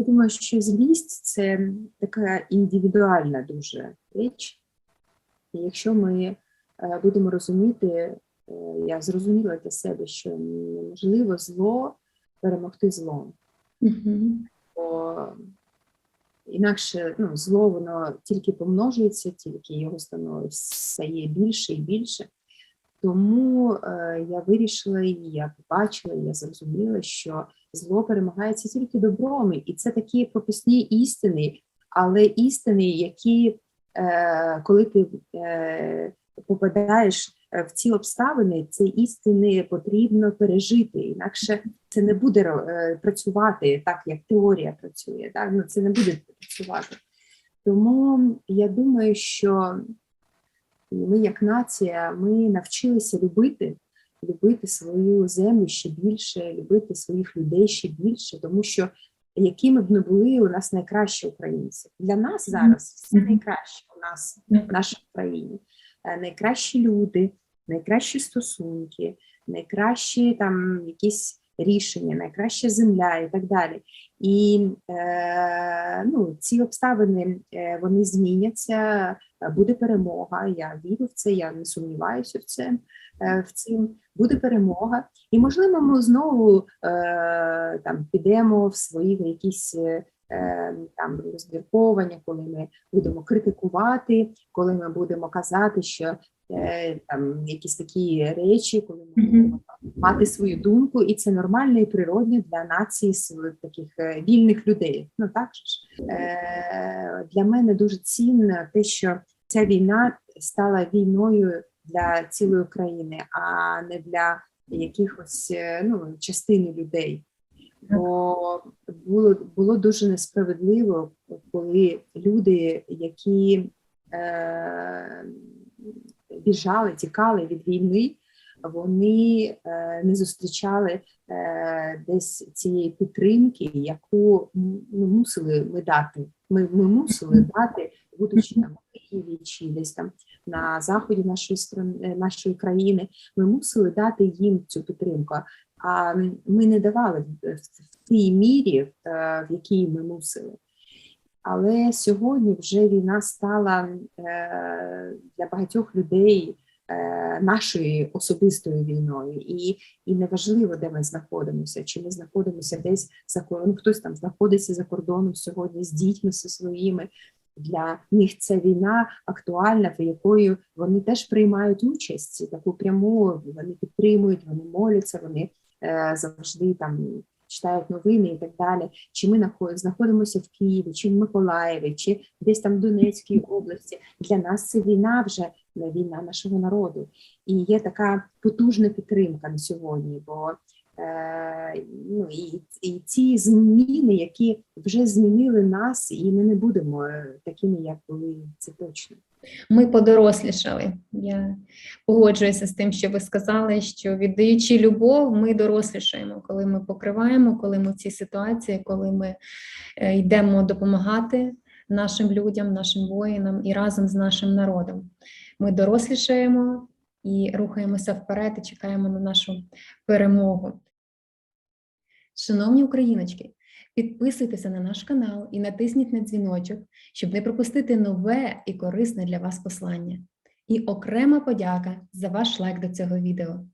Я думаю, що злість це така індивідуальна дуже річ. І якщо ми е, будемо розуміти, е, я зрозуміла для себе, що неможливо зло перемогти злом. Мгм. Бо інакше ну, зло воно тільки помножується, тільки його становить стає більше і більше. Тому е, я вирішила, і я побачила, і я зрозуміла, що зло перемагається тільки добром, і це такі прописні істини, але істини, які е, коли ти е, попадаєш в ці обставини, ці істини потрібно пережити, інакше це не буде працювати так, як теорія працює. Так? Ну, це не буде працювати. Тому я думаю, що ми, як нація, ми навчилися любити, любити свою землю ще більше, любити своїх людей ще більше, тому що якими б не були у нас найкращі українці. Для нас зараз все найкраще у нас в нашій країні. Е, Найкращі люди, найкращі стосунки, найкращі там якісь рішення, найкраща земля і так далі. І е, ну, ці обставини е, вони зміняться, буде перемога. Я вірю в це, я не сумніваюся в це. В цим буде перемога, і можливо, ми знову е, там підемо в свої якісь е, там розмірковання, коли ми будемо критикувати, коли ми будемо казати, що там якісь такі речі, коли ми будемо мати свою думку, і це нормально і природне для нації таких е, вільних людей. Ну так ж е, для мене дуже цінно те, що ця війна стала війною для цілої країни, а не для якихось е, ну, частини людей. Бо було, було дуже несправедливо, коли люди, які е, біжали, тікали від війни, вони е, не зустрічали е, десь цієї підтримки, яку м, ну, мусили ми дати. Ми, ми мусили дати, будучи там в Києві чи десь там на заході нашої стран- е, нашої країни, ми мусили дати їм цю підтримку. А ми не давали в, тій мірі, в якій ми мусили. Але сьогодні вже війна стала е, для багатьох людей е, нашою особистою війною, і, і неважливо, де ми знаходимося, чи ми знаходимося десь за кордоном, хтось там знаходиться за кордоном сьогодні з дітьми зі своїми. Для них ця війна актуальна, в якою вони теж приймають участь таку пряму, вони підтримують, вони моляться, вони е, завжди там читають новини і так далі. Чи ми нахо- знаходимося в Києві, чи в Миколаєві, чи десь там в Донецькій області. Для нас це війна вже війна нашого народу. І є така потужна підтримка на сьогодні. Бо е, ну, і, і ці зміни, які вже змінили нас, і ми не будемо е, такими, як були, це точно. Ми подорослішали. Я погоджуюся з тим, що ви сказали, що віддаючи любов, ми дорослішаємо, коли ми покриваємо, коли ми в цій ситуації, коли ми е, йдемо допомагати нашим людям, нашим воїнам і разом з нашим народом. Ми дорослішаємо і рухаємося вперед і чекаємо на нашу перемогу. Шановні україночки, підписуйтеся на наш канал і натисніть на дзвіночок, щоб не пропустити нове і корисне для вас послання. І окрема подяка за ваш лайк до цього відео.